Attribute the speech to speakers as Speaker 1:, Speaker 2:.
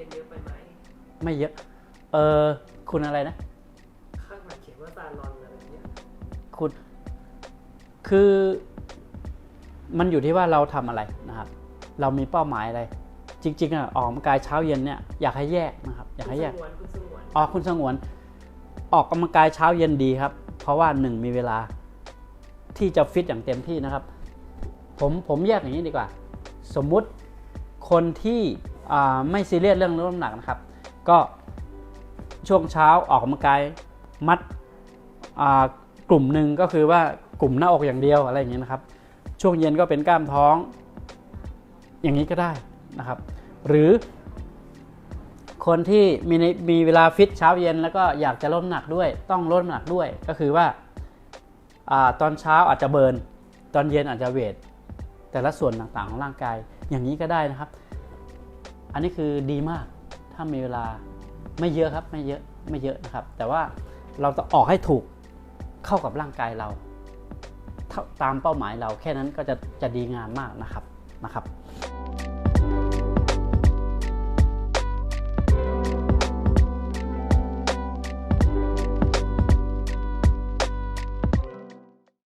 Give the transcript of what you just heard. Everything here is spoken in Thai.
Speaker 1: ย็นเยอะไปไหม
Speaker 2: ไม่เยอะ เออคุณอะไรนะ
Speaker 1: ข้างหลังเขียนว่าซาลอนอะไรเงี้ย
Speaker 2: คุณ คือ มันอยู่ที่ว่าเราทำอะไรนะครับ เรามีเป้าหมายอะไร จริงๆอะออกกำลังกายเช้าเย็นเนี่ยอยากให้แยกนะครับ อยากให้แยก
Speaker 1: คุณสงวนคุณสงวน
Speaker 2: ออกคุณสงวน ออกกำลังกายเช้าเย็นดีครับ เพราะว่าหนึ่งมีเวลาที่จะฟิตอย่างเต็มที่นะครับ ผมผมแยกอย่างนี้ดีกว่า สมมุติคนที่อ่า ไม่ซีเรียสเรื่องลดน้ำหนักนะครับ ก็ช่วงเช้าออกกำลังกายมัดกลุ่มหนึ่งก็คือว่ากลุ่มหน้าอกอย่างเดียวอะไรอย่างเงี้ยนะครับ ช่วงเย็นก็เป็นกล้ามท้องอย่างนี้ก็ได้นะครับ หรือคนที่มีมีเวลาฟิตเช้าเย็นแล้วก็อยากจะลดน้ำหนักด้วย ต้องลดน้ำหนักด้วยก็คือว่าอตอนเช้าอาจจะเบิร์นตอนเย็นอาจจะเวทแต่ละส่วนต่างๆของร่างกายอย่างนี้ก็ได้นะครับ อันนี้คือดีมากถ้ามีเวลาไม่เยอะครับไม่เยอะไม่เยอะนะครับ แต่ว่าเราต้องออกให้ถูกเข้ากับร่างกายเราเท่าตามเป้าหมายเราแค่นั้นก็จะจะดีงามมากนะครับนะครับ